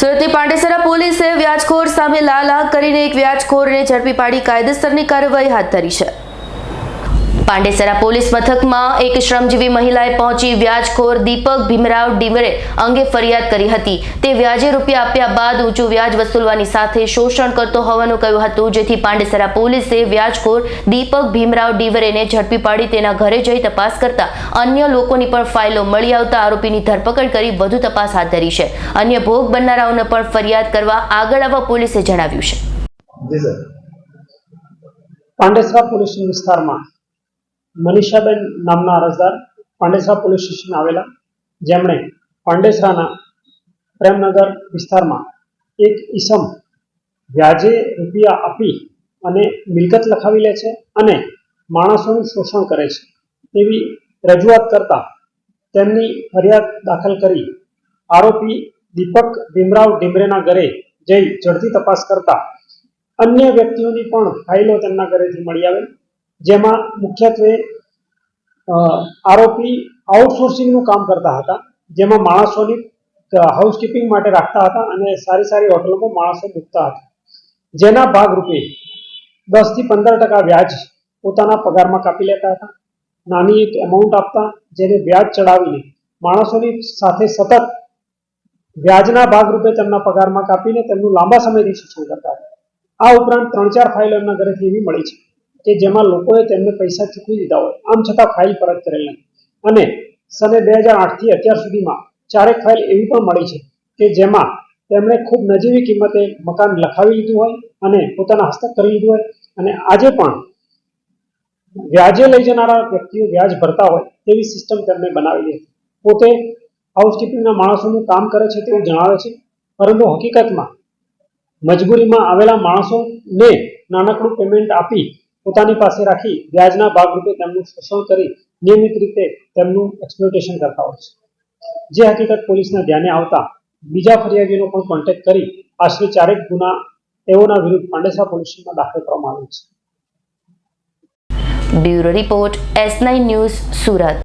સુરતની પાંડેસરા પોલીસે વ્યાજખોર સામે લાલ આંખ કરીને એક વ્યાજખોરને ઝડપી પાડી કાયદેસરની કાર્યવાહી હાથ ધરી છે. પાંડેસરા પોલીસ મથકમાં એક શ્રમજીવી મહિલાએ પહોંચી વ્યાજખોર દીપક ભીમરાવ ડીમરે અંગે ફરિયાદ કરી હતી. તે વ્યાજે રૂપિયા આપ્યા બાદ ઊંચું વ્યાજ વસૂલવાની સાથે શોષણ કરતો હોવાનું કહ્યું હતું, જેથી પાંડેસરા પોલીસે વ્યાજખોર દીપક ભીમરાવ ડીવરેને ઝડપી પાડી તેના ઘરે જઈ તપાસ કરતા અન્ય લોકોની પણ ફાઇલો મળી આવતા આરોપીની ધરપકડ કરી વધુ તપાસ હાથ ધરી છે. અન્ય ભોગ બનનારાઓને પણ ફરિયાદ કરવા આગળ આવવા પોલીસે જણાવ્યું છે. પાંડેસરા પોલીસ વિસ્તારમાં મનીષાબેન નામના અરજદાર પાંડેસરા પોલીસ સ્ટેશન આવેલા. જેમણે પાંડેસરાના પ્રેમનગર વિસ્તારમાં એક ઈસમ વ્યાજે રૂપિયા આપી અને મિલકત લખાવી લે છે અને માણસોનું શોષણ કરે છે. તેવી રજૂઆત કરતા તેમની ફરિયાદ દાખલ કરી આરોપી દીપક ભીમરાવ ડીમરેના ઘરે જઈ ઝડપી તપાસ કરતા અન્ય વ્યક્તિઓની પણ ફાઇલો તેમના ઘરેથી મળી આવેલ. જેમાં મુખ્યત્વે આરોપી આઉટસોર્સિંગનું કામ કરતા હતા, જેમાં માણસોની હાઉસકીપિંગ માટે રાખતા હતા અને સારી સારી હોટલોમાં માણસો મૂકતા હતા. જેના ભાગરૂપે દસથી પંદર ટકા વ્યાજ પોતાના પગારમાં કાપી લેતા હતા. નાની એક એમાઉન્ટ આપતા, જેને વ્યાજ ચડાવીને માણસોની સાથે સતત વ્યાજના ભાગરૂપે તેમના પગારમાં કાપીને તેમનું લાંબા સમયથી શોષણ કરતા હતા. આ ઉપરાંત ત્રણ ચાર ફાઇલો એમના ઘરેથી એવી મળી છે. કે જેમાં લોકોએ તેમને પૈસા ચૂકવી દીધા હોય. આમ છતાં ફાઇલ પરત કરેલ નથી. અને સને બે હજાર આઠથી અત્યાર સુધીમાં ચારેક ફાઇલ એવી પણ મળી છે કે જેમાં તેમણે ખૂબ નજીવી કિંમતે મકાન લખાવી લીધું હોય અને પોતાના હસ્તક કરી લીધું હોય. અને આજે પણ વ્યાજે લઈ જનારા વ્યક્તિઓ વ્યાજ ભરતા હોય તેવી સિસ્ટમ તેમણે બનાવેલી હતી પોતે હાઉસકીપિંગના માણસોનું કામ કરે છે તેવું જણાવે છે. પરંતુ હકીકતમાં મજબૂરીમાં આવેલા માણસોને નાનકડું પેમેન્ટ આપી પોતાની પાસે રાખી વ્યાજના ભાગરૂપે તેમનું શોષણ કરી નિયમિત રીતે તેમનું એક્સપ્લોટેશન કરતા હોય છે. જે હકીકત પોલીસના ધ્યાને આવતા બીજા ફરિયાદીનો પણ કોન્ટેક્ટ કરી આશરે ચારેક ગુના તેઓના વિરુદ્ધ પાંડેસરા પોલીસમાં દાખલ કરવામાં આવ્યો છે. Bureau report S nine news Surat.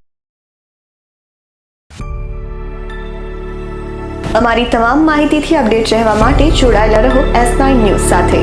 અમારી તમામ માહિતીથી અપડેટ રહેવા માટે જોડાયેલા રહો એસ નાઇન ન્યૂઝ સાથે.